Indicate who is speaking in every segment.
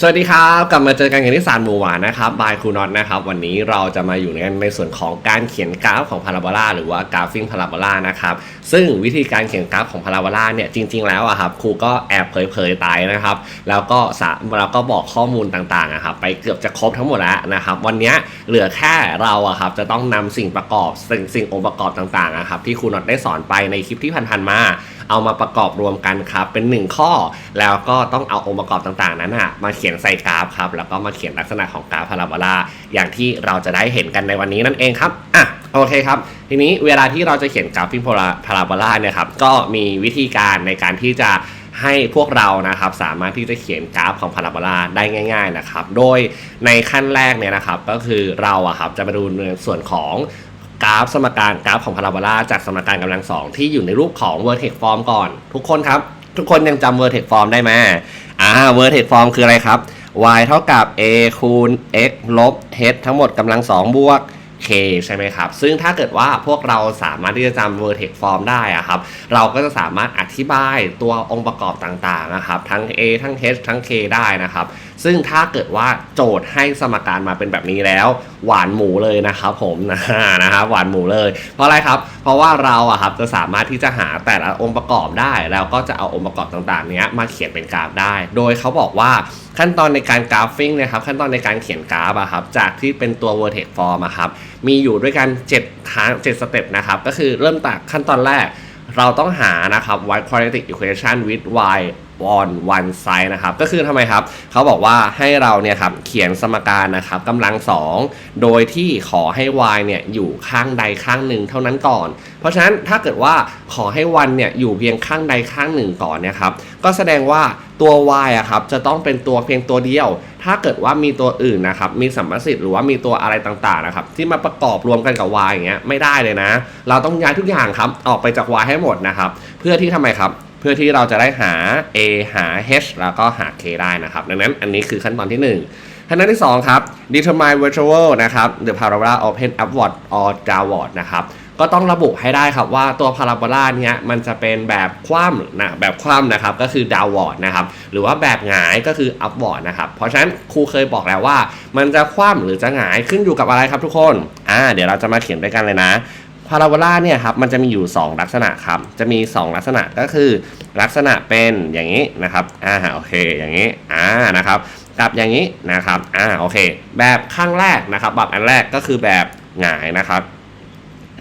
Speaker 1: สวัสดีครับกลับมาเจอกันกันที่สารหมูหวานนะครับบายครูน็อตนะครับวันนี้เราจะมาอยู่ในในส่วนของการเขียนกราฟของพาราโบลาหรือว่ากราฟิงพาราโบลานะครับซึ่งวิธีการเขียนกราฟของพาราโบลาเนี่ยจริง ๆ แล้วอะครับครูก็แอบเผยๆไปนะครับแล้วก็สะแล้วก็บอกข้อมูลต่างๆอะครับไปเกือบจะครบทั้งหมดแล้วนะครับวันนี้เหลือแค่เราอะครับจะต้องนำสิ่งประกอบสิ่งสิ่งองค์ประกอบต่างๆอะครับที่ครูน็อตได้สอนไปในคลิปที่ผ่านๆมา เอามาประกอบรวมกันครับ เป็น 1 ข้อ แล้วก็ต้องเอาองค์ประกอบต่างๆ นั้นอะมาเขียนใส่กราฟครับ แล้วก็มาเขียนลักษณะของกราฟพาราโบลาอย่างที่เราจะได้เห็นกันในวันนี้นั่นเองครับอะโอเคครับ ทีนี้เวลาที่เราจะเขียนกราฟฟิงพาราโบลาเนี่ยครับก็มีวิธีการในการที่จะให้พวกเรานะครับสามารถที่จะเขียนกราฟของพาราโบลาได้ง่าย ๆนะครับ โดยในขั้นแรกเนี่ยนะครับก็คือเราอะครับจะมาดูในส่วนของ กราฟสมการกราฟของพาราโบลาจากสมการกำลังสองที่อยู่ในรูปของ vertex form ก่อน ทุกคนครับ ทุกคนยังจำ vertex form ได้ไหมอ่า vertex form คืออะไรครับ y เท่ากับ a คูณ x ลบ h ทั้งหมดกำลังสองบวก k ใช่ไหมครับ ซึ่งถ้าเกิดว่าพวกเราสามารถที่จะจำ vertex form ได้อะครับ เราก็จะสามารถอธิบายตัวองค์ประกอบต่างๆนะครับ ทั้ง a ทั้ง h ทั้ง k ได้นะครับ ซึ่งถ้าเกิดว่าโจทย์ให้สมการมาเป็นแบบนี้แล้ว หวานหมูเลยนะครับผมนะนะครับหวานหมูเลย เพราะอะไรครับ เพราะว่าเราอะครับจะสามารถที่จะหาแต่ละองค์ประกอบได้ แล้วก็จะเอาองค์ประกอบต่างๆ เนี้ยมาเขียนเป็นกราฟได้ โดยเขาบอกว่าขั้นตอนในการกราฟฟิ้งนะครับขั้นตอนในการเขียนกราฟอะครับจากที่เป็นตัว vertex form อะครับมีอยู่ด้วยกัน7ทาง7สเต็ปนะครับก็คือเริ่มจากขั้นตอนแรกเราต้องหานะครับ y quadratic equation with y on one side นะครับก็คือทำไมครับเขาบอกว่าให้เราเนี่ยครับเขียนสมการนะครับกำลังสองโดยที่ขอให้ y เนี่ยอยู่ข้างใดข้างหนึ่งเท่านั้นก่อน เพราะฉะนั้นถ้าเกิดว่าขอให้ one เนี่ยอยู่เพียงข้างใดข้างหนึ่งก่อนเนี่ยครับก็แสดงว่าตัว y อะครับจะต้องเป็นตัวเพียงตัวเดียว ถ้าเกิดว่ามีตัวอื่นนะครับมีสัมประสิทธิ์หรือว่ามีตัวอะไรต่างๆนะครับที่มาประกอบรวมกันกับ y อย่างเงี้ยไม่ได้เลยนะ เราต้องย้ายทุกอย่างครับออกไปจาก y ให้หมดนะครับเพื่อที่ทำไมครับ พื่อที่เราจะได้หา a หา h แล้วก็หา k ได้นะครับ ดังนั้นอันนี้คือขั้นตอนที่ 1 ขั้นตอนที่ 2 ครับ determine virtual นะครับ the parabola open upward or downward นะครับก็ต้องระบุให้ได้ครับว่าตัวพาราโบลาเนี้ยมันจะเป็นแบบคว่ำนะแบบคว่ำนะครับก็คือ downward นะครับหรือว่าแบบหงายก็คือ upward นะครับเพราะฉะนั้นครูเคยบอกแล้วว่า มันจะคว่ำหรือจะหงายขึ้นอยู่กับอะไรครับทุกคนอ่าเดี๋ยวเราจะมาเขียนด้วยกันเลยนะ พาราโบลาเนี่ยครับมันจะมีอยู่ 2 ลักษณะครับ จะมี 2 ลักษณะก็คือ ลักษณะเป็นอย่างนี้นะครับอ่าโอเคอย่างนี้อ่านะครับกับอย่างนี้นะครับอ่าโอเค แบบข้างแรกนะครับแบบอันแรกก็คือแบบหงายนะครับ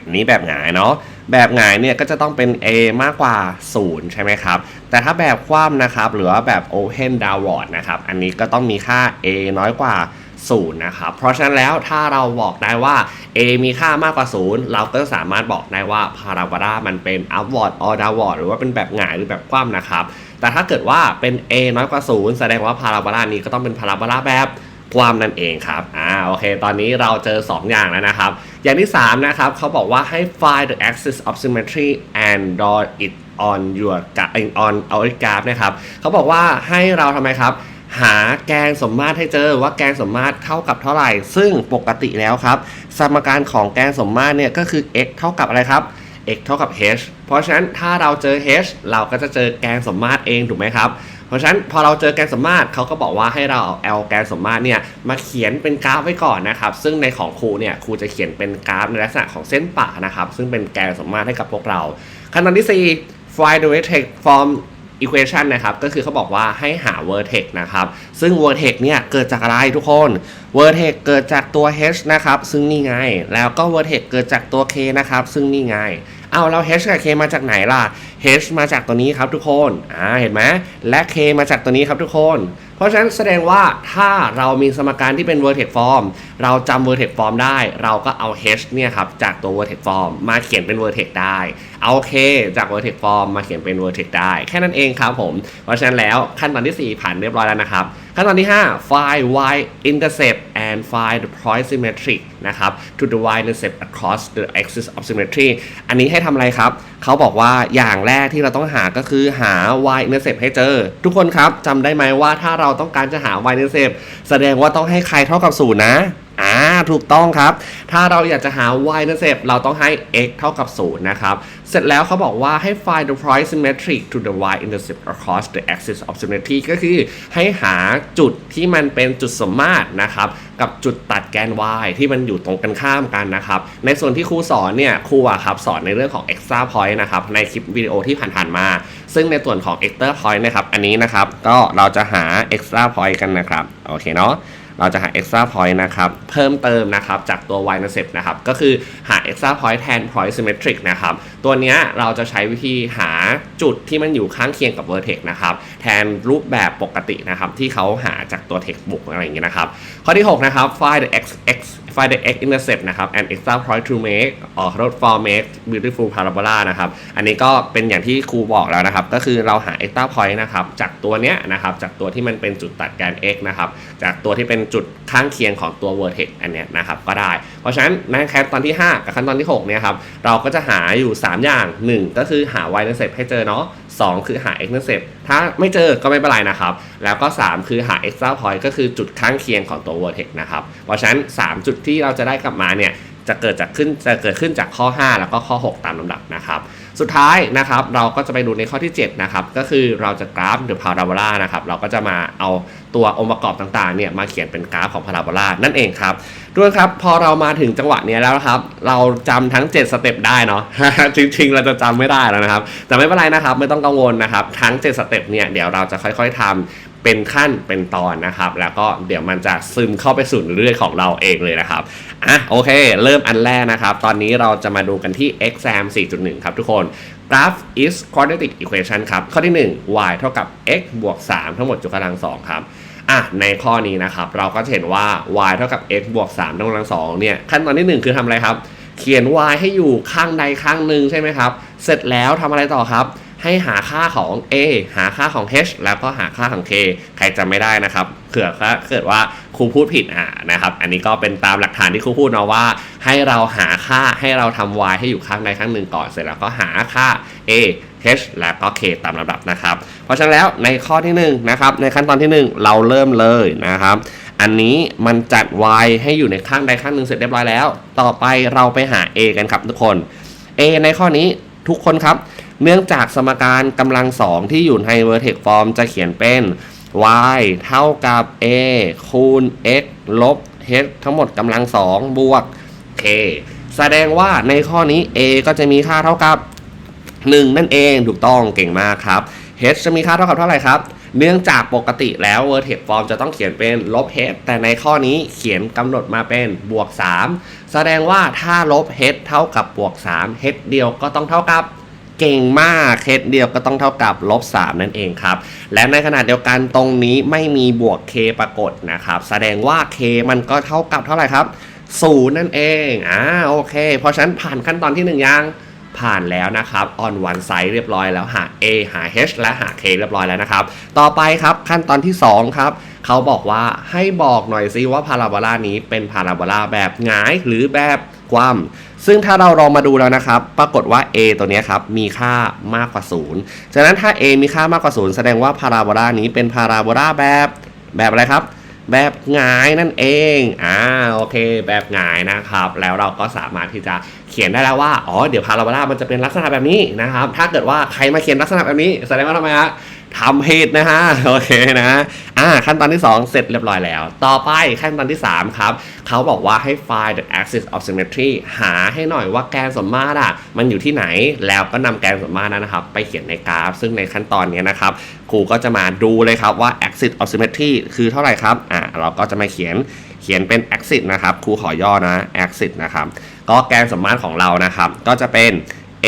Speaker 1: นนี้แบบหงายเนาะแบบหงายเนี่ยก็จะต้องเป็น A มากกว่า 0 ใช่ไหมครับ แต่ถ้าแบบคว่ำนะครับ หรือว่าแบบ Open Downward นะครับ อันนี้ก็ต้องมีค่า A น้อยกว่า 0นะครับเพราะฉะนั้นแล้วถ้าเราบอกได้ว่า a มีค่ามากกว่า 0 เราก็สามารถบอกได้ว่าพาราโบลามันเป็น upward or downward หรือว่าเป็นแบบหงายหรือแบบคว่ำนะครับแต่ถ้าเกิดว่าเป็น a น้อยกว่า 0 แสดงว่าพาราโบลานี้ก็ต้องเป็นพาราโบลาแบบคว่ำนั่นเองครับ อ่า โอเค ตอนนี้เราเจอ 2 อย่างแล้วนะครับ อย่างที่ 3 นะครับ เขาบอกว่าให้ find the axis of symmetry and draw it on your on our graph นะครับ เขาบอกว่าให้เราทำไมครับ หาแกนสมมาตรให้เจอว่าแกนสมมาตรเท่ากับเท่าไหร่ ซึ่งปกติแล้วครับ สมการของแกนสมมาตรเนี่ยก็คือ x เท่ากับอะไรครับ x เท่ากับ h เพราะฉะนั้นถ้าเราเจอ h เราก็จะเจอแกนสมมาตรเองถูกไหมครับ เพราะฉะนั้นพอเราเจอแกนสมมาตรเขาก็บอกว่าให้เราเอา l แกนสมมาตรเนี่ยมาเขียนเป็นกราฟไว้ก่อนนะครับ ซึ่งในของครูเนี่ยครูจะเขียนเป็นกราฟในลักษณะของเส้นป่านะครับ ซึ่งเป็นแกนสมมาตรให้กับพวกเราขั้นตอนที่ 4 find the vertex from equation นะครับก็คือเขาบอกว่าให้หา vertex นะครับ ซึ่ง vertex เนี่ยเกิดจากอะไรทุกคน vertex เกิดจากตัว h นะครับ ซึ่งนี่ไง แล้วก็ vertex เกิดจากตัว k นะครับ ซึ่งนี่ไง เอาเรา h กับ k มาจากไหนล่ะ h มาจากตัวนี้ครับทุกคน อ่า เห็นไหม และ k มาจากตัวนี้ครับทุกคน เพราะฉะนั้นแสดงว่าถ้าเรามีสมการที่เป็น vertex form เราจำ vertex form ได้ เราก็เอา h เนี่ยครับจากตัว vertex form มาเขียนเป็น vertex ได้ เอา k จาก vertex form มาเขียนเป็น vertex ได้ แค่นั้นเองครับผม เพราะฉะนั้นแล้วขั้นตอนที่ 4 ผ่านเรียบร้อยแล้วนะครับ ขั้นตอนที่ 5 find y intercept and find the point symmetric นะครับ to the y intercept across the axis of symmetry อันนี้ให้ทำอะไรครับ เขาบอกว่าอย่างแรกที่เราต้องหาก็คือหา y intercept ให้เจอ ทุกคนครับจำได้ไหมว่าถ้าเราต้องการจะหา y intercept แสดงว่าต้องให้ใครเท่ากับ0นะ อ่าถูกต้องครับ ถ้าเราอยากจะหา y intercept เราต้องให้ x เท่ากับ 0 นะครับ เสร็จแล้วเขาบอกว่าให้ find the point symmetric to the y intercept across the axis of symmetry ก็คือให้หาจุดที่มันเป็นจุดสมมาตรนะครับ กับจุดตัดแกน y ที่มันอยู่ตรงกันข้ามกันนะครับ ในส่วนที่ครูสอนเนี่ยครูอะครับสอนในเรื่องของ extra point นะครับในคลิปวิดีโอที่ผ่านๆมา ซึ่งในส่วนของ extra point นะครับอันนี้นะครับก็เราจะหา extra point กันนะครับโอเคเนาะ เราจะหา extra point นะครับ เพิ่มเติมนะครับ จากตัว y intercept นะครับ ก็คือหา extra point แทน point symmetric นะครับ ตัวนี้เราจะใช้วิธีหาจุดที่มันอยู่ข้างเคียงกับ vertex นะครับ แทนรูปแบบปกตินะครับ ที่เขาหาจากตัว textbook อะไรอย่างเงี้ยนะครับ ข้อที่ 6 นะครับ find the x x find the x intercept นะครับ and extra point to make or for make beautiful parabola นะครับ อันนี้ก็เป็นอย่างที่ครูบอกแล้วนะครับ ก็คือเราหา extra point นะครับจากตัวเนี้ยนะครับจากตัวที่มันเป็นจุดตัดแกน x นะครับ จากตัวที่เป็นจุดข้างเคียงของตัว vertex อันเนี้ยนะครับก็ได้ เพราะฉะนั้นในขั้นตอนที่ 5 กับขั้นตอนที่6เนี่ยครับเราก็จะหาอยู่ 3 อย่าง 1 ก็คือหา y intercept ให้เจอเนาะ 2 คือหา x intercept ถ้าไม่เจอก็ไม่เป็นไรนะครับ แล้วก็ 3 คือหา extra point ก็คือจุดข้างเคียงของตัว vertex นะครับ เพราะฉะนั้น 3 จุดที่เราจะได้กลับมาเนี่ย จะเกิดจากขึ้นจะเกิดขึ้นจากข้อ 5 แล้วก็ข้อ 6 ตามลำดับนะครับ สุดท้ายนะครับเราก็จะไปดูในข้อที่ 7 นะครับ ก็คือเราจะกราฟหรือพาราโบลานะครับ เราก็จะมาเอาตัวองค์ประกอบต่างๆเนี่ยมาเขียนเป็นกราฟของพาราโบลานั่นเองครับด้วยครับพอเรามาถึงจังหวะนี้แล้วครับ เราจำทั้ง 7 สเต็ปได้เนาะจริงๆ เราจะจำไม่ได้แล้วนะครับ แต่ไม่เป็นไรนะครับ ไม่ต้องกังวลนะครับ ทั้ง 7 สเต็ปเนี่ยเดี๋ยวเราจะค่อย ๆทำ เป็นขั้นเป็นตอนนะครับ แล้วก็เดี๋ยวมันจะซึมเข้าไปสู่เรื่อยของเราเองเลยนะครับอะโอเค เริ่มอันแรกนะครับ ตอนนี้เราจะมาดูกันที่ exam 4.1 ครับทุกคน graph is quadratic equation ครับ ข้อที่ 1 y เท่ากับ x บวก 3 ทั้งหมดยกกำลัง2ครับอะในข้อนี้นะครับ เราก็จะเห็นว่า y เท่ากับ x บวก3ทั้งกำลัง2เนี่ย ขั้นตอนที่ 1 คือทำอะไรครับ เขียน y ให้อยู่ข้างใดข้างหนึ่งใช่ไหมครับ เสร็จแล้วทำอะไรต่อครับ ให้หาค่าของ a หาค่าของ h แล้วก็หาค่าของ k ใครจำไม่ได้นะครับเผื่อถ้าเกิดว่าครูพูดผิดอ่านะครับ อันนี้ก็เป็นตามหลักฐานที่ครูพูดเนาะว่า ให้เราหาค่าให้เราทำ y ให้อยู่ข้างใดข้างหนึ่งก่อนเสร็จแล้วก็หาค่า a h แล้วก็ k ตามลำดับนะครับ เพราะฉะนั้นแล้วในข้อที่1นงนะครับในขั้นตอนที่ 1 เราเริ่มเลยนะครับ อันนี้มันจัด y ให้อยู่ในข้างใดข้างหนึ่งเสร็จเรียบร้อยแล้ว ต่อไปเราไปหา a กันครับทุกคน a ในข้อนี้ทุกคนครับ เนื่องจากสมการกำลังสองที่อยู่ใน vertex form จะเขียนเป็น y เท่ากับ a คูณ x ลบ h ทั้งหมดกำลังสองบวก k แสดงว่าในข้อนี้ a ก็จะมีค่าเท่ากับ 1 นั่นเองถูกต้องเก่งมากครับ h จะมีค่าเท่ากับเท่าไหร่ครับ เนื่องจากปกติแล้ว vertex form จะต้องเขียนเป็นลบ h แต่ในข้อนี้เขียนกำหนดมาเป็นบวก 3 แสดงว่าถ้าลบ h เท่ากับบวก 3 h เดียวก็ต้องเท่ากับ เก่งมาก h เดียวก็ต้องเท่ากับลบ3นั่นเองครับ และในขณะเดียวกันตรงนี้ไม่มีบวก k ปรากฏนะครับ แสดงว่า k มันก็เท่ากับเท่าไหร่ครับศูนย์นั่นเองอ่าโอเค เพราะฉะนั้นผ่านขั้นตอนที่หนึ่งยังผ่านแล้วนะครับ on one side เรียบร้อยแล้วหา a หา h และหา k เรียบร้อยแล้วนะครับ ต่อไปครับขั้นตอนที่ 2 ครับ เขาบอกว่าให้บอกหน่อยซิว่าพาราโบลานี้เป็นพาราโบลาแบบหงายหรือแบบคว่ำ ซึ่งถ้าเราลองมาดูแล้วนะครับ ปรากฏว่า a ตัวนี้ครับมีค่ามากกว่า 0 ฉะนั้นถ้า a มีค่ามากกว่า 0 แสดงว่าพาราโบลานี้เป็นพาราโบลาแบบแบบอะไรครับ แบบหงายนั่นเอง อ่าโอเค แบบหงายนะครับ แล้วเราก็สามารถที่จะเขียนได้แล้วว่า อ๋อ เดี๋ยวพาราโบลามันจะเป็นลักษณะแบบนี้นะครับ ถ้าเกิดว่าใครมาเขียนลักษณะแบบนี้ แสดงว่าทำไมฮะ ทำผิดนะฮะโอเคนะอ่าขั้นตอนที่ 2 เสร็จเรียบร้อยแล้ว ต่อไปขั้นตอนที่ 3 ครับ เขาบอกว่าให้ find the axis of symmetry หาให้หน่อยว่าแกนสมมาตรอะมันอยู่ที่ไหนแล้วก็นำแกนสมมาตรนั้นนะครับ ไปเขียนในกราฟ ซึ่งในขั้นตอนนี้นะครับครูก็จะมาดูเลยครับว่า axis of symmetry คือเท่าไหร่ครับอ่าเราก็จะมาเขียนเขียนเป็น axis นะครับครูขอย่อนะ axis นะครับก็แกนสมมาตรของเรานะครับ ก็จะเป็น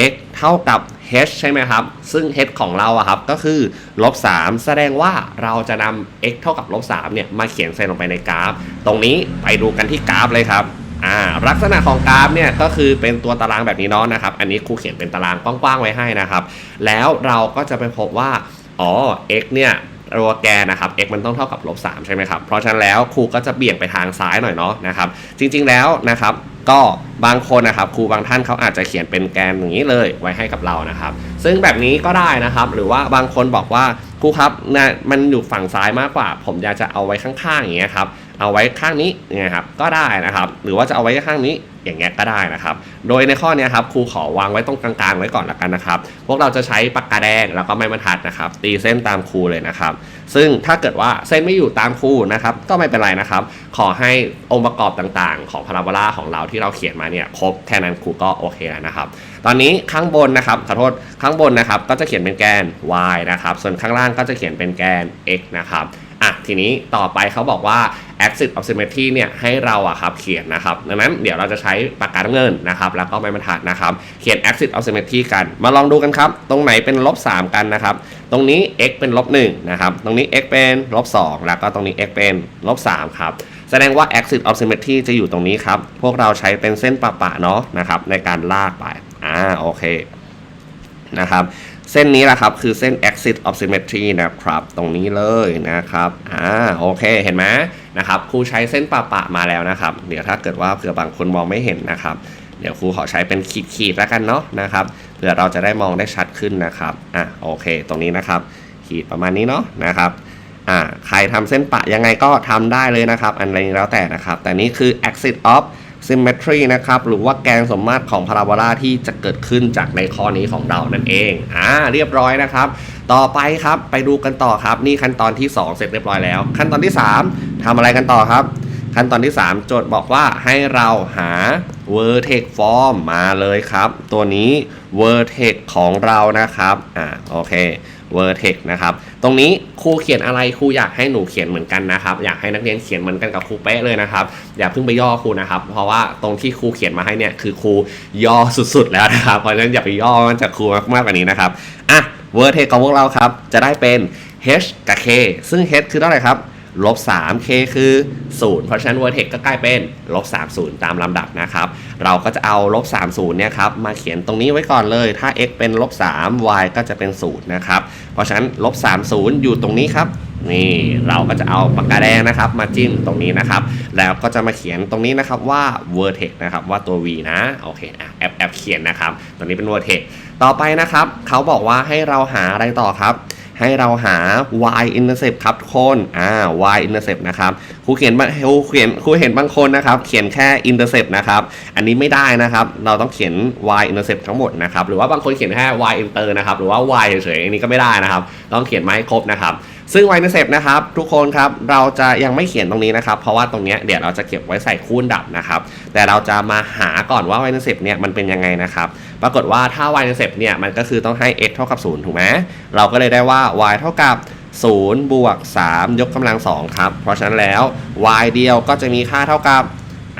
Speaker 1: x เท่ากับ h ใช่ไหมครับ ซึ่ง h ของเราอะครับก็คือลบ3แสดงว่าเราจะนำ x เท่ากับลบ3เนี่ยมาเขียนใส่ลงไปในกราฟ ตรงนี้ไปดูกันที่กราฟเลยครับอ่าลักษณะของกราฟเนี่ยก็คือเป็นตัวตารางแบบนี้เนาะนะครับ อันนี้ครูเขียนเป็นตารางกว้างๆไว้ให้นะครับ แล้วเราก็จะไปพบว่าอ๋อ x เนี่ยตัวแกนนะครับ x มันต้องเท่ากับลบ3ใช่ไหมครับ เพราะฉะนั้นแล้วครูก็จะเบี่ยงไปทางซ้ายหน่อยเนาะนะครับ จริงๆแล้วนะครับ ก็บางคนนะครับครูบางท่านเขาอาจจะเขียนเป็นแกนอย่างนี้เลยไว้ให้กับเรานะครับ ซึ่งแบบนี้ก็ได้นะครับ หรือว่าบางคนบอกว่าครูครับนะมันอยู่ฝั่งซ้ายมากกว่า ผมอยากจะเอาไว้ข้างๆอย่างเงี้ยครับ เอาไว้ข้างนี้นี่ยครับก็ได้นะครับ หรือว่าจะเอาไว้ข้างนี้อย่างเงี้ยก็ได้นะครับ โดยในข้อนี้ครับครูขอวางไว้ตรงกลางๆไว้ก่อนละกันนะครับ พวกเราจะใช้ปากกาแดงแล้วก็ไม้บรรทัดนะครับ ตีเส้นตามครูเลยนะครับ ซึ่งถ้าเกิดว่าเส้นไม่อยู่ตามครูนะครับ ก็ไม่เป็นไรนะครับ ขอให้องค์ประกอบต่างๆ ของพาราโบลาของเราที่เราเขียนมาเนี่ยครบแค่นั้นครูก็โอเคแล้วนะครับ ตอนนี้ข้างบนนะครับขอโทษข้างบนนะครับก็จะเขียนเป็นแกน y นะครับ ส่วนข้างล่างก็จะเขียนเป็นแกน x นะครับ อะทีนี้ต่อไปเขาบอกว่า axis of symmetry เนี่ยให้เราอะครับเขียนนะครับ ดังนั้นเดี๋ยวเราจะใช้ปากกาน้ำเงินนะครับ แล้วก็ไม้บรรทัดนะครับ เขียน axis of symmetry กัน มาลองดูกันครับ ตรงไหนเป็นลบ3กันนะครับ ตรงนี้ x เป็นลบ1นะครับ ตรงนี้ x เป็นลบ2แล้วก็ตรงนี้ x เป็นลบ3ครับ แสดงว่า axis of symmetry จะอยู่ตรงนี้ครับ พวกเราใช้เป็นเส้นปะๆเนาะนะครับในการลากไป อ่าโอเคนะครับ เส้นนี้แหละครับ คือเส้น axis of symmetry นะครับ ตรงนี้เลยนะครับ อ่า โอเค เห็นไหมนะครับ ครูใช้เส้นปะปะมาแล้วนะครับ เดี๋ยวถ้าเกิดว่าเผื่อบางคนมองไม่เห็นนะครับ เดี๋ยวครูขอใช้เป็นขีดขีดแล้วกันเนาะนะครับเผื่อเราจะได้มองได้ชัดขึ้นนะครับ อะ โอเค ตรงนี้นะครับ ขีดประมาณนี้เนาะนะครับ อ่า ใครทำเส้นปะยังไงก็ทำได้เลยนะครับ อันนี้แล้วแต่นะครับ แต่นี่คือ axis of symmetry นะครับ หรือว่าแกนสมมาตรของพาราโบลาที่จะเกิดขึ้นจากในข้อนี้ของเรานั่นเอง อ่า เรียบร้อยนะครับ ต่อไปครับไปดูกันต่อครับ นี่ขั้นตอนที่ 2 เสร็จเรียบร้อยแล้ว ขั้นตอนที่ 3ทำอะไรกันต่อครับ ขั้นตอนที่ 3 โจทย์บอกว่าให้เราหา vertex form มาเลยครับ ตัวนี้ vertex ของเรานะครับ อ่า โอเค vertex นะครับ ตรงนี้ครูเขียนอะไรครูอยากให้หนูเขียนเหมือนกันนะครับ อยากให้นักเรียนเขียนเหมือนกันกับครูเป๊ะเลยนะครับ อย่าเพิ่งไปย่อครูนะครับ เพราะว่าตรงที่ครูเขียนมาให้เนี่ยคือครูย่อสุดๆแล้วนะครับ เพราะฉะนั้นอย่าไปย่อมันจากครูมากกว่านี้นะครับ อะ vertex ของพวกเราครับ จะได้เป็น h กับ k ซึ่ง h คือเท่าไหร่ครับ ลบ 3 k คือ 0 เพราะฉะนั้น vertex ก็กลายเป็นลบ 30 ตามลำดับนะครับ เราก็จะเอาลบ 30 เนี่ยครับ มาเขียนตรงนี้ไว้ก่อนเลย ถ้า x เป็นลบ 3 y ก็จะเป็น 0 นะครับ เพราะฉะนั้นลบ 30 อยู่ตรงนี้ครับ นี่เราก็จะเอาปากกาแดงนะครับ มาจิ้มตรงนี้นะครับ แล้วก็จะมาเขียนตรงนี้นะครับว่า vertex นะครับว่าตัว v นะ โอเคอะแอบแอบเขียนนะครับ ตรงนี้เป็น vertex ต่อไปนะครับ เขาบอกว่าให้เราหาอะไรต่อครับ ให้เราหา y intercept ครับทุกคนอ่า y intercept นะครับครูเขียนบาครูเขียนครูเห็นบางคนนะครับ เขียนแค่ intercept นะครับ อันนี้ไม่ได้นะครับ เราต้องเขียน y intercept ทั้งหมดนะครับ หรือว่าบางคนเขียนแค่ y inter นะครับ หรือว่า y เฉยๆอันนี้ก็ไม่ได้นะครับ ต้องเขียนมาให้ครบนะครับ ซึ่ง y intercept นะครับ ทุกคนครับ เราจะยังไม่เขียนตรงนี้นะครับ เพราะว่าตรงเนี้ยเดี๋ยวเราจะเก็บไว้ใส่คูณดับนะครับ แต่เราจะมาหาก่อนว่า y intercept เนี่ยมันเป็นยังไงนะครับ ปรากฏว่าถ้า y intercept เนี่ยมันก็คือต้องให้ x เท่ากับ 0 ถูกไหมเราก็เลยได้ว่า y เท่ากับ 0 บวก 3 ยกกำลัง 2 ครับ เพราะฉะนั้นแล้ว y เดียวก็จะมีค่าเท่ากับ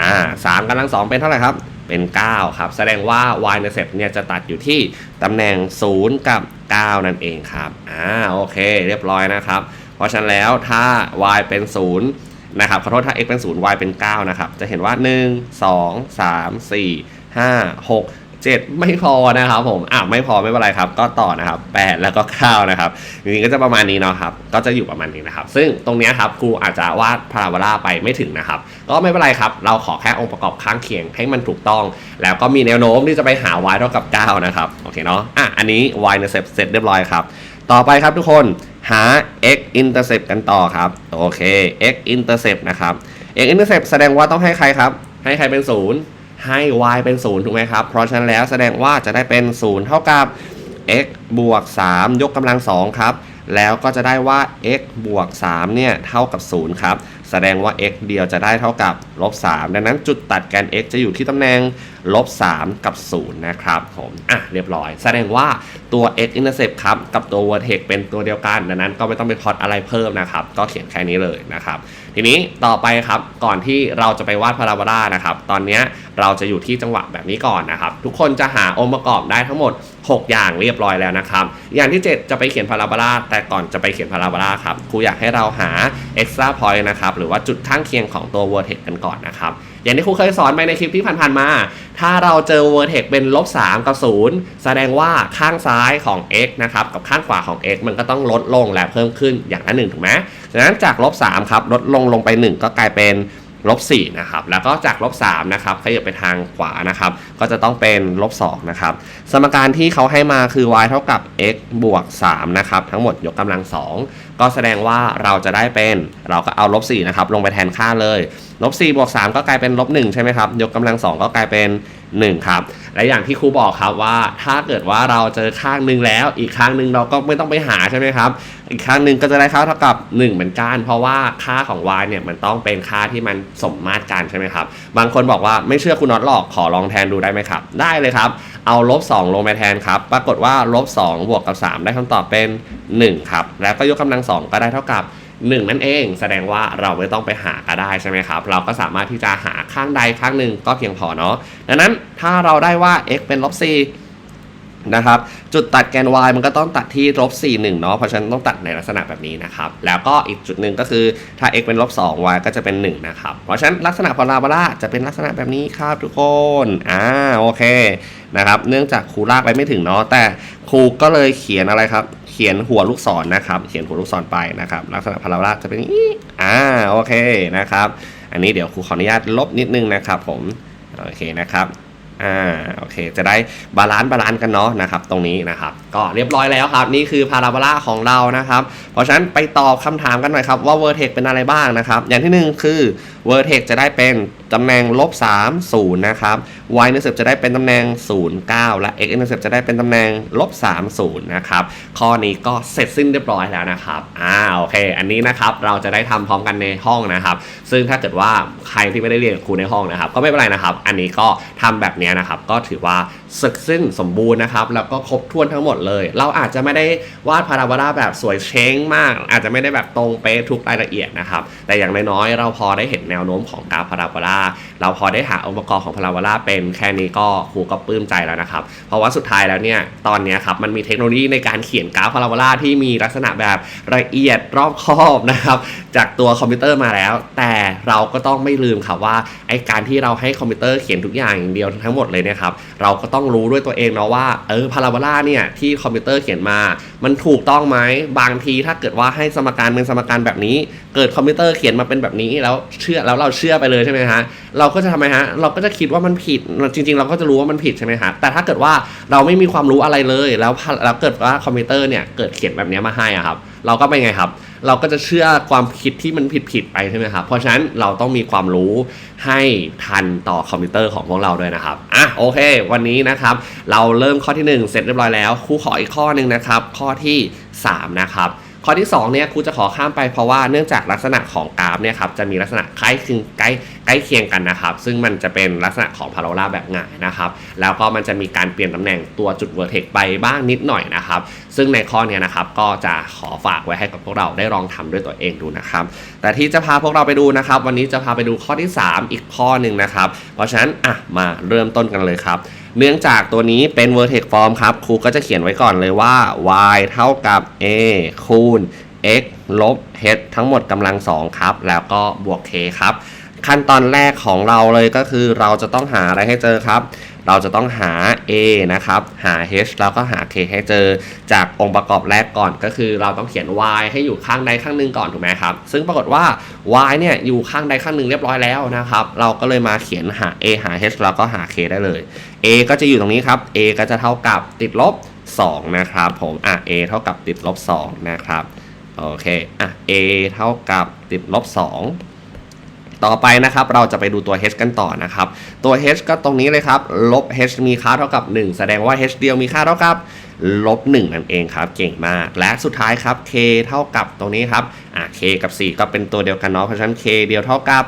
Speaker 1: อ่า3กำลัง 2 เป็นเท่าไหร่ครับ เป็น 9 ครับ แสดงว่า y intercept เนี่ยจะตัดอยู่ที่ตำแหน่ง 0 กับ 9 นั่นเองครับอ่าโอเค เรียบร้อยนะครับ เพราะฉะนั้นแล้วถ้า y เป็น 0 นะครับขอโทษถ้า x เป็น 0 y เป็น 9 นะครับ จะเห็นว่า 1 2 3 4 5 6 7 ไม่พอนะครับผมอะไม่พอไม่เป็นไรครับ ก็ต่อนะครับ 8 แล้วก็9นะครับจริงๆก็จะประมาณนี้เนาะครับก็จะอยู่ประมาณนี้นะครับ ซึ่งตรงนี้ครับครูอาจจะวาดพาราโบลาไปไม่ถึงนะครับ ก็ไม่เป็นไรครับ เราขอแค่องค์ประกอบข้างเคียงให้มันถูกต้อง แล้วก็มีแนวโน้มที่จะไปหา y เท่ากับ9นะครับโอเคเนาะอะอันนี้ y เนี่ยเสร็จเสร็จเรียบร้อยครับต่อไปครับทุกคนหา x intercept กันต่อครับโอเค x intercept นะครับ x intercept แสดงว่าต้องให้ใครครับ ให้ใครเป็น 0 ให้ y เป็น 0 ถูกไหมครับ เพราะฉะนั้นแล้วแสดงว่าจะได้เป็น 0 เท่ากับ x บวก 3 ยกกำลัง 2 ครับ แล้วก็จะได้ว่า x บวก3เนี่ยเท่ากับ 0 ครับ แสดงว่า x เดียวจะได้เท่ากับลบ3ดังนั้นจุดตัดแกน x จะอยู่ที่ตำแหน่งลบ3กับ 0 นะครับผมอะเรียบร้อย แสดงว่าตัว x intercept ครับ กับตัว vertex เป็นตัวเดียวกัน ดังนั้นก็ไม่ต้องไปพอตอะไรเพิ่มนะครับ ก็เขียนแค่นี้เลยนะครับ ทีนี้ต่อไปครับ ก่อนที่เราจะไปวาดพาราโบลานะครับ ตอนนี้เราจะอยู่ที่จังหวะแบบนี้ก่อนนะครับ ทุกคนจะหาองค์ประกอบได้ทั้งหมด 6 อย่างเรียบร้อยแล้วนะครับ อย่างที่ 7 จะไปเขียนพาราโบลาแต่ก่อนจะไปเขียนพาราโบลาครับครูอยากให้เราหา extra point นะครับหรือว่าจุดข้างเคียงของตัว vertex กันก่อนนะครับอย่างที่ครูเคยสอนไปในคลิปที่ผ่านๆมา ถ้าเราเจอ vertex เป็นลบ3กับ0แสดงว่าข้างซ้ายของ x นะครับกับข้างขวาของ x มันก็ต้องลดลงและเพิ่มขึ้นอย่างละหนึ่งถูกไหมดังนั้นจากลบ3ครับลดลงลงไป 1 ก็กลายเป็น ลบ4นะครับแล้วก็จากลบ3นะครับขยับไปทางขวานะครับก็จะต้องเป็นลบ2นะครับสมการที่เขาให้มาคือ y เท่ากับ x บวก3นะครับทั้งหมดยกกำลัง 2 ก็แสดงว่าเราจะได้เป็นเราก็เอาลบ4นะครับลงไปแทนค่าเลยลบ4บวก3ก็กลายเป็นลบ1ใช่ไหมครับยกกำลัง 2 ก็กลายเป็น1ครับและอย่างที่ครูบอกครับว่าถ้าเกิดว่าเราเจอข้างหนึ่งแล้ว อีกข้างหนึ่งเราก็ไม่ต้องไปหาใช่ไหมครับ อีกข้างหนึ่งก็จะได้ค่าเท่ากับ 1 เหมือนกัน เพราะว่าค่าของ y เนี่ยมันต้องเป็นค่าที่มันสมมาตรกันใช่ไหมครับ บางคนบอกว่าไม่เชื่อคุณน็อตหรอกขอลองแทนดูได้ไหมครับ ได้เลยครับ เอาลบ2ลงไปแทนครับ ปรากฏว่าลบ2บวกกับ 3 ได้คำตอบเป็น 1 ครับ แล้วก็ยกกำลัง 2 ก็ได้เท่ากับ1นั่นเองแสดงว่าเราไม่ต้องไปหาก็ได้ใช่ไหมครับ เราก็สามารถที่จะหาข้างใดข้างหนึ่งก็เพียงพอเนาะดังนั้นถ้าเราได้ว่า x เป็นลบ4 นะครับ จุดตัดแกน y มันก็ต้องตัดที่ลบ4 1เนาะเพราะฉะนั้นต้องตัดในลักษณะแบบนี้นะครับ แล้วก็อีกจุดหนึ่งก็คือถ้า x เป็นลบ2 y ก็จะเป็น 1 นะครับ เพราะฉะนั้นลักษณะพาราโบลาจะเป็นลักษณะแบบนี้ครับทุกคนอ่าโอเคนะครับเนื่องจากครูลากไปไม่ถึงเนาะแต่ครูก็เลยเขียนอะไรครับ เขียนหัวลูกศรนะครับ เขียนหัวลูกศรไปนะครับ ลักษณะพาราโบลาจะเป็นนี้อ่าโอเคนะครับ อันนี้เดี๋ยวครูขออนุญาตลบนิดนึงนะครับผมโอเคนะครับ อ่าโอเค จะได้บาลานซ์บาลานซ์กันเนาะนะครับ ตรงนี้นะครับ ก็เรียบร้อยแล้วครับ นี่คือพาราโบลาของเรานะครับ เพราะฉะนั้นไปตอบคำถามกันหน่อยครับว่าเวอร์เทกเป็นอะไรบ้างนะครับ อย่างที่หนึ่งคือเวอร์เทกจะได้เป็นตำแหน่งลบ3 0นะครับ y intercept จะได้เป็นตำแหน่ง 0 9 และ x intercept จะได้เป็นตำแหน่งลบ3 0นะครับ ข้อนี้ก็เสร็จสิ้นเรียบร้อยแล้วนะครับ อ่าโอเค อันนี้นะครับเราจะได้ทำพร้อมกันในห้องนะครับ ซึ่งถ้าเกิดว่าใครที่ไม่ได้เรียนกับครูในห้องนะครับ ก็ไม่เป็นไรนะครับ อันนี้ก็ทำแบบนี้นี้นะครับก็ถือว่าเสร็จสิ้นสมบูรณ์นะครับ แล้วก็ครบถ้วนทั้งหมดเลย เราอาจจะไม่ได้วาดพาราโบลาแบบสวยเช้งมาก อาจจะไม่ได้แบบตรงเป๊ะทุกรายละเอียดนะครับ แต่อย่างน้อยๆ เราพอได้เห็นแนวโน้มของกราฟพาราโบลาเราพอได้หาองค์ประกอบของพาราโบลาเป็นแค่นี้ก็ครูก็ปลื้มใจแล้วนะครับ เพราะว่าสุดท้ายแล้วเนี่ยตอนนี้ครับมันมีเทคโนโลยีในการเขียนกราฟพาราโบลาที่มีลักษณะแบบละเอียดรอบคอบนะครับจากตัวคอมพิวเตอร์มาแล้ว แต่เราก็ต้องไม่ลืมครับว่าไอการที่เราให้คอมพิวเตอร์เขียนทุกอย่างอย่างเดียวทั้งหมดเลยเนะครับเราก็ต้องรู้ด้วยตัวเองเนาะว่าเออพาราโบลาเนี่ยที่คอมพิวเตอร์เขียนมา มันถูกต้องไหมบางทีถ้าเกิดว่าให้สมการเป็นสมการแบบนี้ เกิดคอมพิวเตอร์เขียนมาเป็นแบบนี้แล้วเชื่อแล้วเราเชื่อไปเลยใช่ไหมฮะเราก็จะทำไมฮะเราก็จะคิดว่ามันผิดจริง ๆ เราก็จะรู้ว่ามันผิดใช่ไหมฮะแต่ถ้าเกิดว่าเราไม่มีความรู้อะไรเลย แล้วแล้วเกิดว่าคอมพิวเตอร์เนี่ยเกิดเขียนแบบนี้มาให้อะครับ เราก็เป็นไงครับ เราก็จะเชื่อความคิดที่มันผิดๆไปใช่ไหมครับ เพราะฉะนั้นเราต้องมีความรู้ให้ทันต่อคอมพิวเตอร์ของพวกเราด้วยนะครับ อะโอเค วันนี้นะครับ เราเริ่มข้อที่ 1 เสร็จเรียบร้อยแล้วครูขออีกข้อหนึ่งนะครับ ข้อที่ 3 นะครับ ข้อที่2เนี่ยครูจะขอข้ามไปเพราะว่าเนื่องจากลักษณะของกราฟเนี่ยครับจะมีลักษณะคล้ายคลึงใกล้ใกล้เคียงกันนะครับ ซึ่งมันจะเป็นลักษณะของพาราโบลาแบบหงายนะครับ แล้วก็มันจะมีการเปลี่ยนตำแหน่งตัวจุดเวอร์เทกไปบ้างนิดหน่อยนะครับ ซึ่งในข้อเนี้ยนะครับก็จะขอฝากไว้ให้กับพวกเราได้ลองทำด้วยตัวเองดูนะครับ แต่ที่จะพาพวกเราไปดูนะครับ วันนี้จะพาไปดูข้อที่ 3 อีกข้อหนึ่งนะครับ เพราะฉะนั้นอะมาเริ่มต้นกันเลยครับ เนื่องจากตัวนี้เป็น vertex form ครับครูก็จะเขียนไว้ก่อนเลยว่า y เท่ากับ a คูณ x ลบ h ทั้งหมดกำลังสองครับ แล้วก็บวก k ครับ ขั้นตอนแรกของเราเลยก็คือเราจะต้องหาอะไรให้เจอครับ เราจะต้องหา a นะครับ หา h แล้วก็หา k ให้เจอ จากองค์ประกอบแรกก่อนก็คือ เราต้องเขียน y ให้อยู่ข้างใดข้างหนึ่งก่อนถูกไหมครับ ซึ่งปรากฏว่า y เนี่ยอยู่ข้างใดข้างหนึ่งเรียบร้อยแล้วนะครับ เราก็เลยมาเขียนหา a หา h แล้วก็หา k ได้เลย a ก็จะอยู่ตรงนี้ครับ a ก็จะเท่ากับติดลบ 2 นะครับ ผมอะ a เท่ากับติดลบ 2 นะครับ โอเคอะ a เท่ากับติดลบ 2ต่อไปนะครับเราจะไปดูตัว h กันต่อนะครับ ตัว h ก็ตรงนี้เลยครับ ลบ h มีค่าเท่ากับ 1 แสดงว่า h เดียวมีค่าเท่ากับลบ1นั่นเองครับ เก่งมาก และสุดท้ายครับ k เท่ากับตรงนี้ครับอะ k กับ 4 ก็เป็นตัวเดียวกันเนาะเพราะฉะนั้น k เดียวเท่ากับ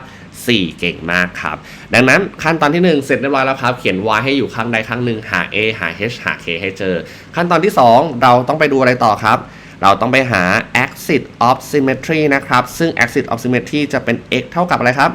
Speaker 1: 4 เก่งมากครับ ดังนั้นขั้นตอนที่ 1 เสร็จเรียบร้อยแล้วครับ เขียน y ให้อยู่ข้างใดข้างหนึ่งหา a หา h หา k ให้เจอ ขั้นตอนที่ 2 เราต้องไปดูอะไรต่อครับ เราต้องไปหา axis of symmetry นะครับ ซึ่ง axis of symmetry จะเป็น x เท่ากับอะไรครับ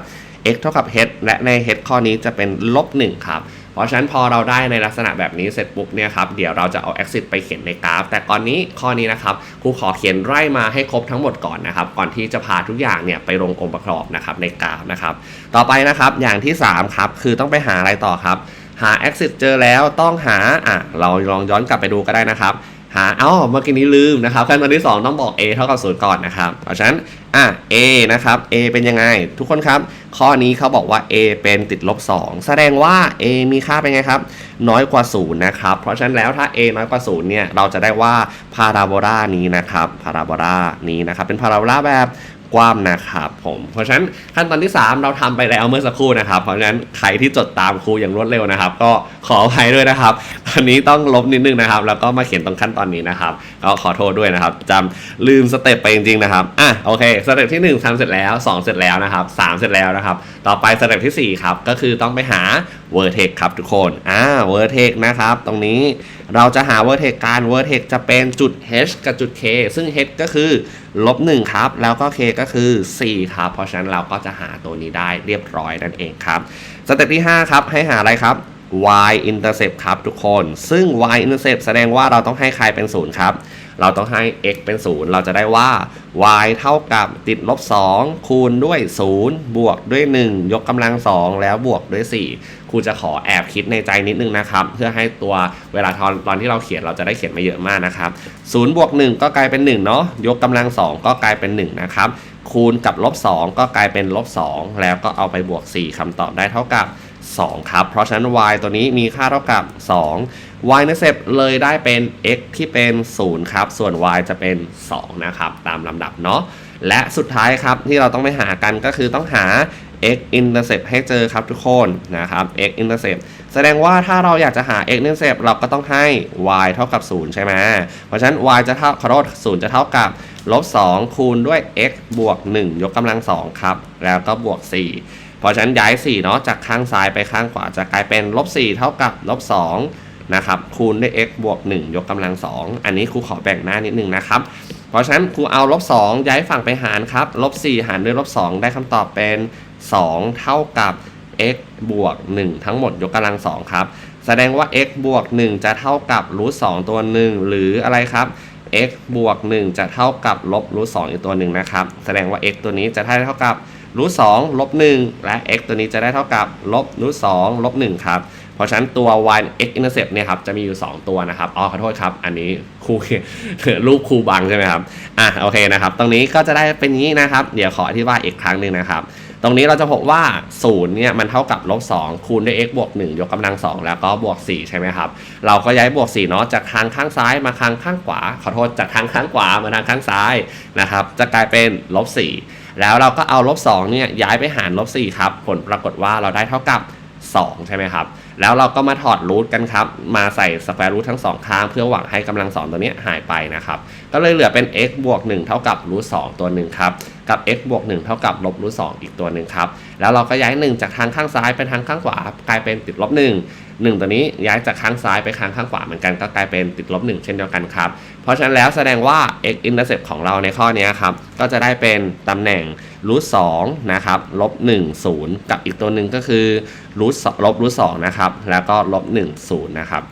Speaker 1: x เท่ากับ h และใน h ข้อนี้จะเป็นลบ1ครับ เพราะฉะนั้นพอเราได้ในลักษณะแบบนี้เสร็จปุ๊บเนี่ยครับเดี๋ยวเราจะเอา axis ไปเขียนในกราฟ แต่ก่อนนี้ข้อนี้นะครับครูขอเขียนไล่มาให้ครบทั้งหมดก่อนนะครับ ก่อนที่จะพาทุกอย่างเนี่ยไปลงองค์ประกอบนะครับในกราฟนะครับ ต่อไปนะครับอย่างที่3ครับคือต้องไปหาอะไรต่อครับ หา axis เจอแล้วต้องหาอะเราลองย้อนกลับไปดูก็ได้นะครับหาอ้าเมื่อกี้นี้ลืมนะครับขั้นตอนที่ 2 ต้องบอก a เท่ากับ0ก่อนนะครับ เพราะฉะนั้น อะ a นะครับ a เป็นยังไง ทุกคนครับ ข้อนี้เขาบอกว่า a เป็นติดลบ 2 แสดงว่า a มีค่าเป็นไงครับ น้อยกว่า0นะครับ เพราะฉะนั้นแล้วถ้า a น้อยกว่า0เนี่ย เราจะได้ว่าพาราโบลานี้นะครับ พาราโบลานี้นะครับ เป็นพาราโบลาแบบ กว้ามนะครับผมเพราะฉะนั้นขั้นตอนที่ 3 เราทำไปแล้วเมื่อสักครู่นะครับ เพราะฉะนั้นใครที่จดตามครูอย่างรวดเร็วนะครับ ก็ขออภัยด้วยนะครับตอนนี้ต้องลบนิดนึงนะครับ แล้วก็มาเขียนตรงขั้นตอนนี้นะครับก็ขอโทษด้วยนะครับจำลืมสเต็ปไปจริงๆนะครับอะโอเคสเต็ปที่ 1ทำเสร็จแล้ว 2 เสร็จแล้วนะครับ3เสร็จแล้วนะครับ ต่อไปสเต็ปที่ 4 ครับ ก็คือต้องไปหา vertex ครับทุกคนอ่า vertex นะครับตรงนี้เราจะหา vertex การ vertex จะเป็นจุด h กับจุด k ซึ่ง h ก็คือ ลบ1ครับ แล้วก็ k ก็คือ 4 ครับ เพราะฉะนั้นเราก็จะหาตัวนี้ได้เรียบร้อยนั่นเองครับ สเต็ปที่ 5 ครับ ให้หาอะไรครับ y intercept ครับทุกคน ซึ่ง y intercept แสดงว่าเราต้องให้ใครเป็น 0 ครับ เราต้องให้ x เป็น 0 เราจะได้ว่า y เท่ากับติดลบ 2 คูณด้วย 0 บวกด้วย 1 ยกกำลัง 2 แล้วบวกด้วย 4 ครูจะขอแอบคิดในใจนิดนึงนะครับเพื่อให้ตัวเวลาตอนตอนที่เราเขียนเราจะได้เขียนมาเยอะมากนะครับ0บวก1ก็กลายเป็น1เนาะยกกำลัง 2 ก็กลายเป็น1นะครับคูณกับลบ2ก็กลายเป็นลบ2แล้วก็เอาไปบวก 4คำตอบได้เท่ากับ 2 ครับ เพราะฉะนั้น y ตัวนี้มีค่าเท่ากับ 2 y ในเซปเลยได้เป็น x ที่เป็น 0 ครับ ส่วน y จะเป็น 2 นะครับ ตามลำดับเนาะและสุดท้ายครับที่เราต้องไปหากันก็คือต้องหา x intercept ให้เจอครับทุกคนนะครับ x intercept แสดงว่าถ้าเราอยากจะหา x intercept เราก็ต้องให้ y เท่ากับ 0 ใช่ไหมเพราะฉะนั้น y จะเท่าขอโทษ0จะเท่ากับลบ2คูณด้วย x บวก 1 ยกกำลัง 2 ครับ แล้วก็บวก 4 เพราะฉะนั้นย้าย 4 เนาะจากข้างซ้ายไปข้างขวาจะกลายเป็นลบ4เท่ากับลบ2นะครับคูณด้วย x บวก 1 ยกกำลัง 2 อันนี้ครูขอแบ่งหน้านิดนึงนะครับ เพราะฉะนั้นครูเอาลบ2ย้ายฝั่งไปหารครับลบ4หารด้วยลบ2ได้คำตอบเป็น 2 เท่ากับ x บวก 1 ทั้งหมดยกกำลัง 2 ครับ แสดงว่า x บวก 1 จะเท่ากับรูท2ตัวหนึ่งหรืออะไรครับ x บวก 1 จะเท่ากับลบรูท2อีกตัวหนึ่งนะครับ แสดงว่า x ตัวนี้จะได้เท่ากับรูท2ลบ1และ x ตัวนี้จะได้เท่ากับลบรูท2ลบ1ครับ เพราะฉะนั้นตัว y x intercept เนี่ยครับจะมีอยู่ 2 ตัวนะครับอ๋อขอโทษครับ อันนี้ครูรูปครูบังใช่ไหมครับ อะโอเคนะครับ ตรงนี้ก็จะได้เป็นงนี้นะครับ เดี๋ยวขออธิบายอีกครั้งหนึ่งนะครับ ตรงนี้เราจะพบว่า0เนี่ยมันเท่ากับลบ2คูณด้วย x บวก1ยกกำลัง 2 แล้วก็บวก 4 ใช่ไหมครับ เราก็ย้ายบวก4เนาะจากทางข้างซ้ายมาทางข้างขวา ขอโทษจากทางข้างขวามาทางข้างซ้ายนะครับจะกลายเป็นลบ4แล้วเราก็เอาลบ2เนี่ยย้ายไปหารลบ4ครับผลปรากฏว่าเราได้เท่ากับ 2 ใช่ไหมครับ แล้วเราก็มาถอดรูทกันครับ มาใส่สแควร์รูททั้งสองข้าง เพื่อหวังให้กำลังสองตัวนี้หายไปนะครับ ก็เลยเหลือเป็น x บวก1เท่ากับรูท2ตัวหนึ่งครับ กับ x บวก1เท่ากับลบรูท2อีกตัวหนึ่งครับ แล้วเราก็ย้าย 1 จากทางข้างซ้ายไปทางข้างขวากลายเป็นติดลบ1 1 ตัวนี้ย้ายจากข้างซ้ายไปข้างข้างขวาเหมือนกันก็กลายเป็นติดลบ 1 เช่นเดียวกันครับ เพราะฉะนั้นแล้วแสดงว่า x intercept ของเราในข้อนี้ครับก็จะได้เป็นตำแหน่งรูท2นะครับลบ1 0 กับอีกตัวหนึ่งก็คือรูทลบรูท2นะครับแล้วก็ลบ1 0นะครับ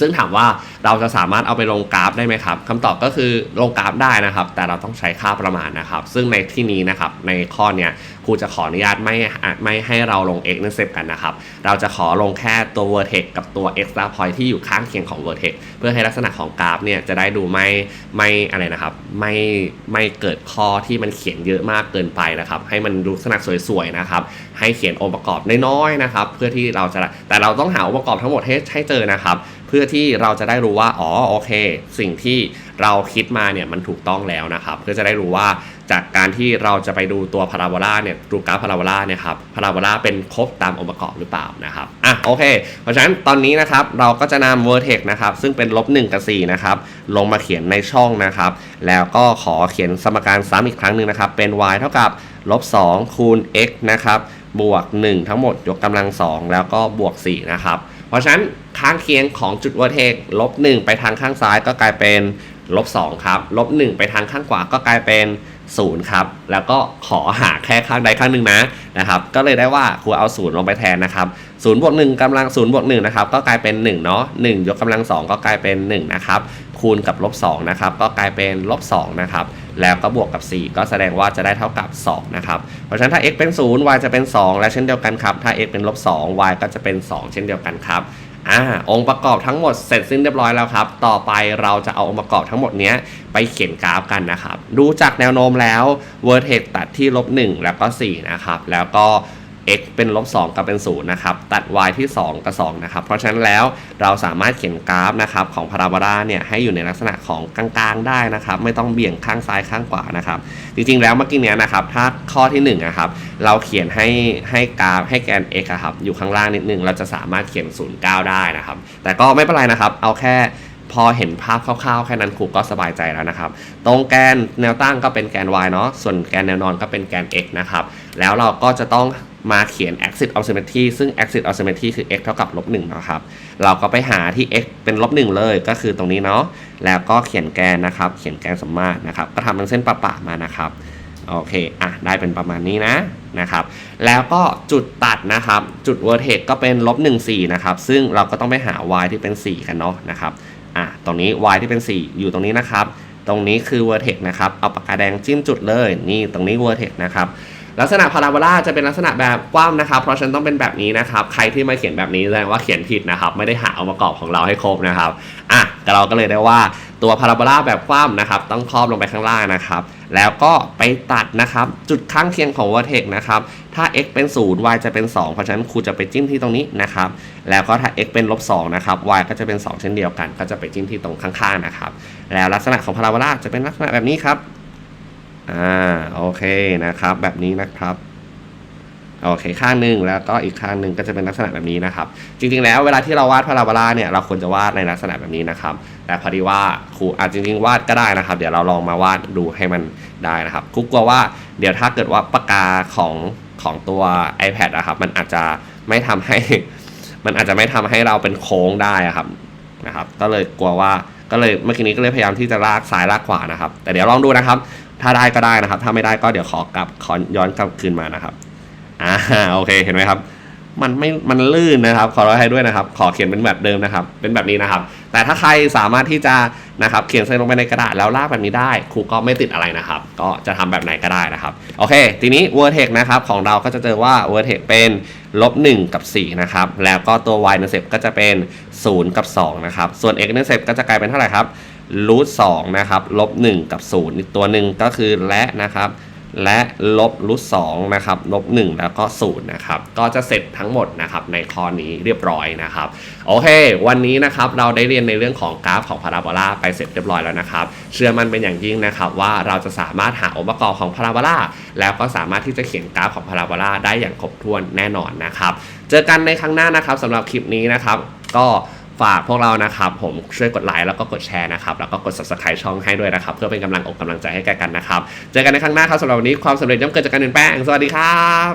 Speaker 1: ซึ่งถามว่าเราจะสามารถเอาไปลงกราฟได้ไหมครับคำตอบก็คือลงกราฟได้นะครับ แต่เราต้องใช้ค่าประมาณนะครับ ซึ่งในที่นี้นะครับในข้อเนี้ยครูจะขออนุญาตไม่ไม่ให้เราลง x intercept กันนะครับ เราจะขอลงแค่ตัว vertex กับตัว extra point ที่อยู่ข้างเคียงของ vertex เพื่อให้ลักษณะของกราฟเนี่ยจะได้ดูไม่ไม่อะไรนะครับ ไม่ไม่เกิดข้อที่มันเขียนเยอะมากเกินไปนะครับ ให้มันดูลักษณะสวยๆนะครับ ให้เขียนองค์ประกอบน้อยๆนะครับ เพื่อที่เราจะแต่เราต้องหาองค์ประกอบทั้งหมดให้ให้เจอนะครับ พื่อที่เราจะได้รู้ว่าอ๋อโอเค สิ่งที่เราคิดมาเนี่ยมันถูกต้องแล้วนะครับเพื่อจะได้รู้ว่าจากการที่เราจะไปดูตัวพาราโบลาเนี่ยดูกราฟพาราโบลาเนี่ยครับพาราโบลาเป็นครบตามองค์ประกอบหรือเปล่านะครับอะโอเค เพราะฉะนั้นตอนนี้นะครับเราก็จะนำ vertex นะครับซึ่งเป็นลบ1กับ4นะครับลงมาเขียนในช่องนะครับ แล้วก็ขอเขียนสมการซ้ำอีกครั้งหนึ่งนะครับเป็น y เท่ากับลบ2คูณ x นะครับบวก 1 ทั้งหมดยกกำลัง 2 แล้วก็บวก4นะครับ เพราะฉะนั้นข้างเคียงของจุดเวอร์เทกลบ1ไปทางข้างซ้ายก็กลายเป็นลบ2ครับลบ1ไปทางข้างขวาก็กลายเป็น0ครับแล้วก็ขอหาแค่ข้างใดข้างหนึ่งนะนะครับก็เลยได้ว่าครูเอา0ลงไปแทนนะครับ0บวก1กำลัง0บวก1นะครับก็กลายเป็น1เนาะ1ยกกำลัง2ก็กลายเป็น1นะครับคูณกับลบ2นะครับก็กลายเป็นลบ2นะครับ แล้วก็บวกกับ 4 ก็แสดงว่าจะได้เท่ากับ 2 นะครับ เพราะฉะนั้นถ้า x เป็น 0 y จะเป็น 2 และเช่นเดียวกันครับ ถ้า x เป็นลบ2 y ก็จะเป็น 2 เช่นเดียวกันครับอ่าองค์ประกอบทั้งหมดเสร็จสิ้นเรียบร้อยแล้วครับ ต่อไปเราจะเอาองค์ประกอบทั้งหมดนี้ไปเขียนกราฟกันนะครับ ดูจากแนวโน้มแล้ว vertex ตัดที่ลบ1แล้วก็ 4 นะครับ แล้วก็ x เป็นลบ2กับเป็น0นะครับตัด y ที่ 2 กับ 2 นะครับ เพราะฉะนั้นแล้วเราสามารถเขียนกราฟนะครับของพาราโบลาเนี่ยให้อยู่ในลักษณะของกลางๆได้นะครับ ไม่ต้องเบี่ยงข้างซ้ายข้างขวานะครับ จริงๆแล้วเมื่อกี้เนี้ยนะครับถ้าข้อที่1นะครับเราเขียนให้ให้กราฟให้แกน x ครับอยู่ข้างล่างนิดนึงเราจะสามารถเขียน 09 ได้นะครับ แต่ก็ไม่เป็นไรนะครับ เอาแค่ พอเห็นภาพคร่าวๆ แค่นั้นครูก็สบายใจแล้วนะครับ ตรงแกนแนวตั้งก็เป็นแกน y เนาะส่วนแกนแนวนอนก็เป็นแกน x นะครับ แล้วเราก็จะต้องมาเขียน axis of symmetry ซึ่ง axis of symmetry คือ x เท่ากับลบ1นะครับ เราก็ไปหาที่ x เป็นลบ1เลยก็คือตรงนี้เนาะ แล้วก็เขียนแกนนะครับ เขียนแกนสมมาตรนะครับ ก็ทำเป็นเส้นประปะมานะครับ โอเค อะ ได้เป็นประมาณนี้นะนะครับ แล้วก็จุดตัดนะครับ จุด vertex ก็เป็นลบ1 4นะครับ ซึ่งเราก็ต้องไปหา y ที่เป็น 4 กันเนาะนะครับ อะตรงนี้ y ที่เป็น 4 อยู่ตรงนี้นะครับ ตรงนี้คือ vertex นะครับ เอาปากกาแดงจิ้มจุดเลย นี่ตรงนี้ vertex นะครับ ลักษณะพาราโบลาจะเป็นลักษณะแบบกว้างนะครับ เพราะฉะนันต้องเป็นแบบนี้นะครับ ใครที่มาเขียนแบบนี้แสดงว่าเขียนผิดนะครับ ไม่ได้หาองค์ประกอบของเราให้ครบนะครับ อะเราก็เลยได้ว่าตัวพาราโบลาแบบกว้างนะครับ ต้องครอบลงไปข้างล่างนะครับแล้วก็ไปตัดนะครับจุดข้างเคียงของ vertex นะครับถ้า x เป็น 0 y จะเป็น 2 เพราะฉะนั้นครูจะไปจิ้มที่ตรงนี้นะครับแล้วก็ถ้า x เป็นลบ2นะครับ y ก็จะเป็น 2 เช่นเดียวกัน ก็จะไปจิ้มที่ตรงข้างๆนะครับแล้วลักษณะของพาราโบลาจะเป็นลักษณะแบบนี้ครับอ่าโอเคนะครับแบบนี้นะครับ โอเคข้างหนึ่งแล้วก็อีกข้างหนึ่งก็จะเป็นลักษณะแบบนี้นะครับ จริงๆแล้วเวลาที่เราวาดพาราโบลาเนี่ยเราควรจะวาดในลักษณะแบบนี้นะครับ แต่พอดีว่าครูอาจจริงๆวาดก็ได้นะครับ เดี๋ยวเราลองมาวาดดูให้มันได้นะครับครูกลัวว่าเดี๋ยวถ้าเกิดว่าปากกาของของตัว iPad อะครับ มันอาจจะไม่ทำให้ มันอาจจะไม่ทำให้เราเป็นโค้งได้อะครับนะครับ ก็เลยกลัวว่าก็เลยเมื่อกี้นี้ก็เลยพยายามที่จะลากซ้ายลากขวานะครับ แต่เดี๋ยวลองดูนะครับ ถ้าได้ก็ได้นะครับ ถ้าไม่ได้ก็เดี๋ยวขอกลับขอย้อนกลับคืนมานะครับ อ่าโอเคเห็นไหมครับ มันไม่มันลื่นนะครับ ขอร้องให้ด้วยนะครับ ขอเขียนเป็นแบบเดิมนะครับ เป็นแบบนี้นะครับ แต่ถ้าใครสามารถที่จะนะครับ เขียนใส่ลงไปในกระดาษแล้วลากแบบนี้ได้ ครูก็ไม่ติดอะไรนะครับ ก็จะทำแบบไหนก็ได้นะครับ โอเค ทีนี้ vertex นะครับ ของเราก็จะเจอว่า vertex เป็นลบ1กับ4นะครับ แล้วก็ตัว y intercept ก็จะเป็น 0 กับ2นะครับ ส่วน x intercept ก็จะกลายเป็นเท่าไหร่ครับรูท2นะครับ ลบ1กับ0อีกตัวหนึ่งก็คือและนะครับ และลบรูทสองนะครับลบ1แล้วก็0นะครับก็จะเสร็จทั้งหมดนะครับในข้อนี้เรียบร้อยนะครับโอเค วันนี้นะครับเราได้เรียนในเรื่องของกราฟของพาราโบลาไปเสร็จเรียบร้อยแล้วนะครับเชื่อมันเป็นอย่างยิ่งนะครับว่าเราจะสามารถหาองค์ประกอบของพาราโบลาแล้วก็สามารถที่จะเขียนกราฟของพาราโบลาได้อย่างครบถ้วนแน่นอนนะครับเจอกันในครั้งหน้านะครับสำหรับคลิปนี้นะครับก็ ฝากพวกเรานะครับผมช่วยกดไลค์แล้วก็กดแชร์นะครับแล้วก็กด subscribe ช่องให้ด้วยนะครับ เพื่อเป็นกำลังอกกำลังใจให้แก่กันนะครับ เจอกันในครั้งหน้าครับสำหรับวันนี้ความสำเร็จย่อมเกิดจากการเปลี่ยนแปลง สวัสดีครับ